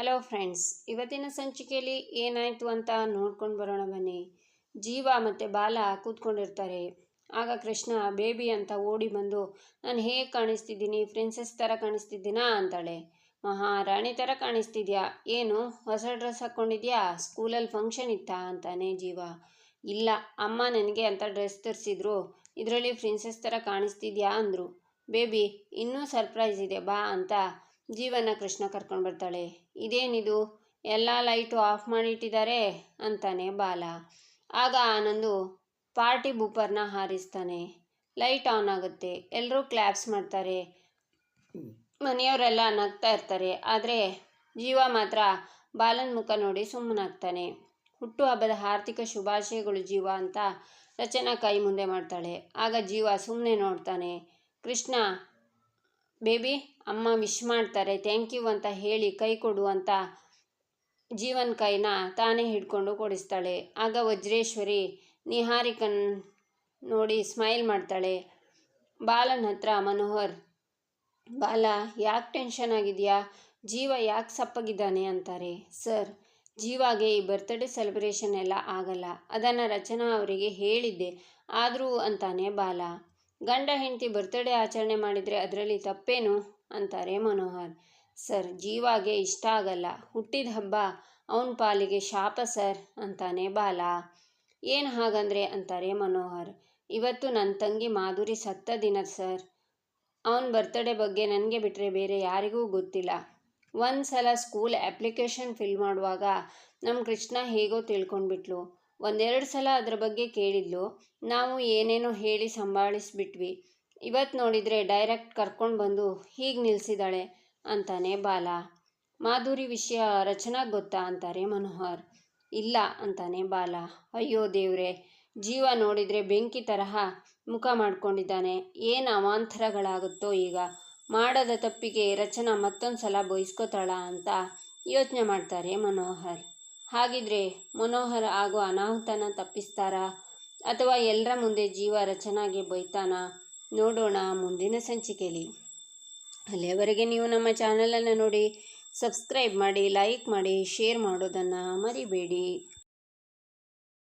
Hello friends, ಇವತ್ತಿನ ಸಂಚಿಕೆಯಲ್ಲಿ ಏನಾಯಿತು ಅಂತ ನೋಡ್ಕೊಂಡು ಬರೋಣ ಬನ್ನಿ. ಜೀವ ಮತ್ತು ಬಾಲ ಕೂತ್ಕೊಂಡಿರ್ತಾರೆ. ಆಗ ಕೃಷ್ಣ, ಬೇಬಿ ಅಂತ ಓಡಿ ಬಂದು, ನಾನು ಹೇಗೆ ಕಾಣಿಸ್ತಿದ್ದೀನಿ? ಪ್ರಿನ್ಸೆಸ್ ಥರ ಕಾಣಿಸ್ತಿದ್ದೀನಾ? ಅಂತಾಳೆ. ಮಹಾರಾಣಿ ಥರ ಕಾಣಿಸ್ತಿದ್ಯಾ? ಏನು, ಹೊಸ ಡ್ರೆಸ್ ಹಾಕ್ಕೊಂಡಿದ್ಯಾ ಸ್ಕೂಲಲ್ಲಿ ಫಂಕ್ಷನ್ ಇತ್ತಾ? ಅಂತಾನೆ ಜೀವ. ಇಲ್ಲ, ಅಮ್ಮ ನನಗೆ ಅಂತ ಡ್ರೆಸ್ ತರಿಸಿದ್ರು. ಇದರಲ್ಲಿ ಪ್ರಿನ್ಸೆಸ್ ಥರ ಕಾಣಿಸ್ತಿದ್ಯಾ? ಅಂದರು. ಬೇಬಿ, ಇನ್ನೂ ಸರ್ಪ್ರೈಸ್ ಇದೆ, ಬಾ ಅಂತ ಜೀವನ ಕೃಷ್ಣ ಕರ್ಕೊಂಡು ಬರ್ತಾಳೆ. ಇದೇನಿದು? ಎಲ್ಲ ಲೈಟು ಆಫ್ ಮಾಡಿಟ್ಟಿದ್ದಾರೆ? ಅಂತಾನೆ ಬಾಲ. ಆಗ ಆನಂದು ಪಾರ್ಟಿ ಬೂಪರ್ನ ಹಾರಿಸ್ತಾನೆ. ಲೈಟ್ ಆನ್ ಆಗುತ್ತೆ. ಎಲ್ಲರೂ ಕ್ಲ್ಯಾಪ್ಸ್ ಮಾಡ್ತಾರೆ. ಮನೆಯವರೆಲ್ಲ ನಗ್ತಾ ಇರ್ತಾರೆ. ಆದರೆ ಜೀವ ಮಾತ್ರ ಬಾಲನ ಮುಖ ನೋಡಿ ಸುಮ್ಮನಾಗ್ತಾನೆ. ಹುಟ್ಟುಹಬ್ಬದ ಆರ್ಥಿಕ ಶುಭಾಶಯಗಳು ಜೀವ ಅಂತ ರಚನಾ ಕೈ ಮುಂದೆ ಮಾಡ್ತಾಳೆ. ಆಗ ಜೀವ ಸುಮ್ಮನೆ ನೋಡ್ತಾನೆ. ಕೃಷ್ಣ ಬೇಬಿ, ಅಮ್ಮ ವಿಶ್ ಮಾಡ್ತಾರೆ, ಥ್ಯಾಂಕ್ ಯು ಅಂತ ಹೇಳಿ ಕೈ ಕೊಡು ಅಂತ ಜೀವನ್ ಕೈನ ತಾನೇ ಹಿಡ್ಕೊಂಡು ಕೊಡಿಸ್ತಾಳೆ. ಆಗ ವಜ್ರೇಶ್ವರಿ ನಿಹಾರಿಕನ್ ನೋಡಿ ಸ್ಮೈಲ್ ಮಾಡ್ತಾಳೆ. ಬಾಲನ ಹತ್ರ ಮನೋಹರ್, ಬಾಲ, ಯಾಕೆ ಟೆನ್ಷನ್ ಆಗಿದೆಯಾ? ಜೀವ ಯಾಕೆ ಸಪ್ಪಗಿದ್ದಾನೆ? ಅಂತಾರೆ. ಸರ್, ಜೀವಾಗೆ ಈ ಬರ್ತ್ಡೇ ಸೆಲೆಬ್ರೇಷನ್ ಎಲ್ಲ ಆಗಲ್ಲ. ಅದನ್ನು ರಚನಾ ಅವರಿಗೆ ಹೇಳಿದ್ದೆ. ಆದರೂ ಅಂತಾನೆ ಬಾಲ. ಗಂಡ ಹೆಂಡತಿ ಬರ್ತಡೇ ಆಚರಣೆ ಮಾಡಿದರೆ ಅದರಲ್ಲಿ ತಪ್ಪೇನು? ಅಂತಾರೆ ಮನೋಹರ್. ಸರ್, ಜೀವಾಗೆ ಇಷ್ಟ ಆಗಲ್ಲ. ಹುಟ್ಟಿದ ಹಬ್ಬ, ಅವನ ಪಾಲಿಗೆ ಶಾಪ ಸರ್, ಅಂತಾನೆ ಬಾಲ. ಏನು ಹಾಗಂದ್ರೆ, ಅಂತಾರೆ ಮನೋಹರ್. ಇವತ್ತು ನನ್ನ ತಂಗಿ ಮಾಧುರಿ ಸತ್ತ ದಿನ ಸರ್. ಅವನ ಬರ್ತಡೇ ಬಗ್ಗೆ ನನಗೆ ಬಿಟ್ಟರೆ ಬೇರೆ ಯಾರಿಗೂ ಗೊತ್ತಿಲ್ಲ. ಒಂದು ಸಲ ಸ್ಕೂಲ್ ಅಪ್ಲಿಕೇಶನ್ ಫಿಲ್ ಮಾಡುವಾಗ ನಮ್ಮ ಕೃಷ್ಣ ಹೇಗೋ ತಿಳ್ಕೊಂಡ್ಬಿಟ್ಲು. ಒಂದೆರಡು ಸಲ ಅದರ ಬಗ್ಗೆ ಕೇಳಿದ್ಲು. ನಾವು ಏನೇನೋ ಹೇಳಿ ಸಂಭಾಳಿಸ್ಬಿಟ್ವಿ. ಇವತ್ತು ನೋಡಿದರೆ ಡೈರೆಕ್ಟ್ ಕರ್ಕೊಂಡು ಬಂದು ಹೀಗೆ ನಿಲ್ಲಿಸಿದಾಳೆ ಅಂತಾನೆ ಬಾಲ. ಮಾಧುರಿ ವಿಷಯ ರಚನಾ ಗೊತ್ತಾ ಅಂತಾರೆ ಮನೋಹರ್. ಇಲ್ಲ ಅಂತಾನೆ ಬಾಲ. ಅಯ್ಯೋ ದೇವ್ರೆ, ಜೀವ ನೋಡಿದರೆ ಬೆಂಕಿ ತರಹ ಮುಖ ಮಾಡ್ಕೊಂಡಿದ್ದಾನೆ. ಏನು ಅವಾಂತರಗಳಾಗುತ್ತೋ ಈಗ. ಮಾಡದ ತಪ್ಪಿಗೆ ರಚನಾ ಮತ್ತೊಂದು ಸಲ ಬಯಸ್ಕೋತಾಳ ಅಂತ ಯೋಚನೆ ಮಾಡ್ತಾರೆ ಮನೋಹರ್. ಹಾಗಿದ್ರೆ ಮನೋಹರ ಆಗೋ ಅನಾಹುತನ ತಪ್ಪಿಸ್ತಾರಾ? ಅಥವಾ ಎಲ್ಲರ ಮುಂದೆ ಜೀವ ರಚನಾಗೆ ಬೈತಾನ? ನೋಡೋಣ ಮುಂದಿನ ಸಂಚಿಕೆಯಲ್ಲಿ ಅಲ್ಲಿಯವರೆಗೆ ನೀವು ನಮ್ಮ ಚಾನಲನ್ನು ನೋಡಿ ಸಬ್ಸ್ಕ್ರೈಬ್ ಮಾಡಿ, ಲೈಕ್ ಮಾಡಿ, ಶೇರ್ ಮಾಡೋದನ್ನು ಮರಿಬೇಡಿ.